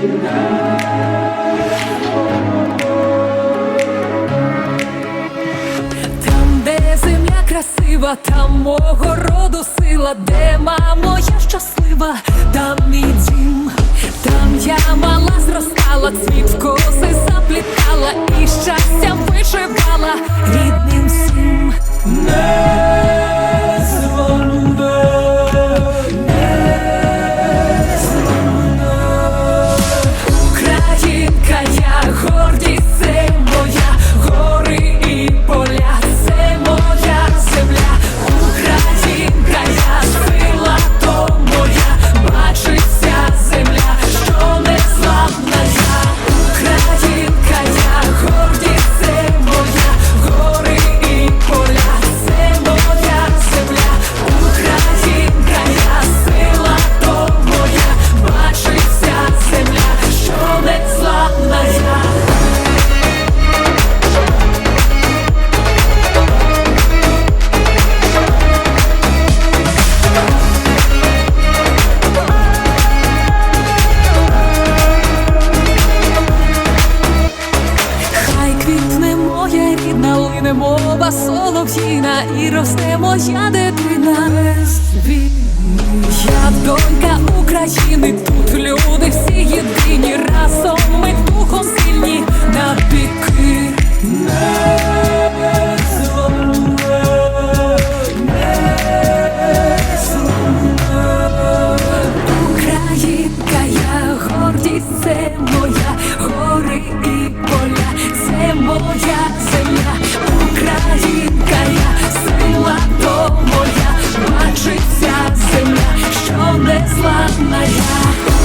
Там, де земля красива, там мого роду сила, де мамо, я щаслива, там мій дім, там я мала зростала, цвіт коси сам. на солов'їна і росте моя дитина. Я донька України. моя.